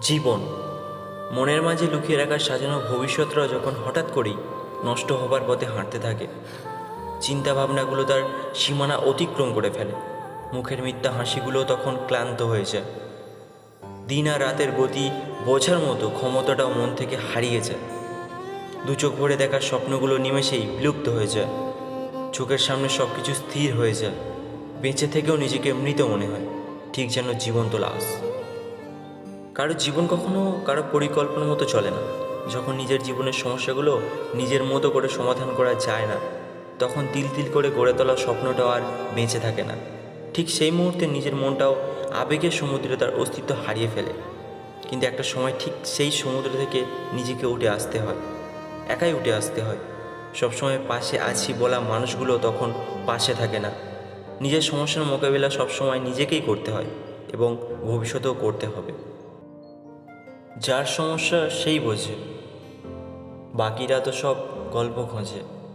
জীবন। মনের মাঝে লুকিয়ে রাখা সাজানো ভবিষ্যৎরা যখন হঠাৎ করেই নষ্ট হবার পথে হাঁটতে থাকে চিন্তা ভাবনাগুলো তার সীমানা অতিক্রম করে ফেলে। মুখের মিথ্যা হাসিগুলো তখন ক্লান্ত হয়ে যায়। দিন আর রাতের গতি বোঝার মতো ক্ষমতাটাও মন থেকে হারিয়ে যায়। দু চোখ ভরে দেখার স্বপ্নগুলো নিমেষেই বিলুপ্ত হয়ে যায়। চোখের সামনে সব কিছু স্থির হয়ে যায়। বেঁচে থেকেও নিজেকে মৃত মনে হয়। ঠিক যেন জীবন্ত লাশ। কারও জীবন কখনো কারও পরিকল্পনার মতো চলে না। যখন নিজের জীবনের সমস্যাগুলো নিজের মতো করে সমাধান করা যায় না, তখন তিল তিল করে গড়ে তোলা স্বপ্নটাও আর বেঁচে থাকে না। ঠিক সেই মুহূর্তে নিজের মনটাও আবেগের সমুদ্রে তার অস্তিত্ব হারিয়ে ফেলে। কিন্তু একটা সময় ঠিক সেই সমুদ্র থেকে নিজেকে উঠে আসতে হয়, একাই উঠে আসতে হয়। সবসময় পাশে আছি বলা মানুষগুলো তখন পাশে থাকে না। নিজের সমস্যার মোকাবিলা সবসময় নিজেকেই করতে হয় এবং ভবিষ্যতেও করতে হবে। যার সমস্যা সেই বোঝে। বাকিরা তো সব গল্প খোঁজে।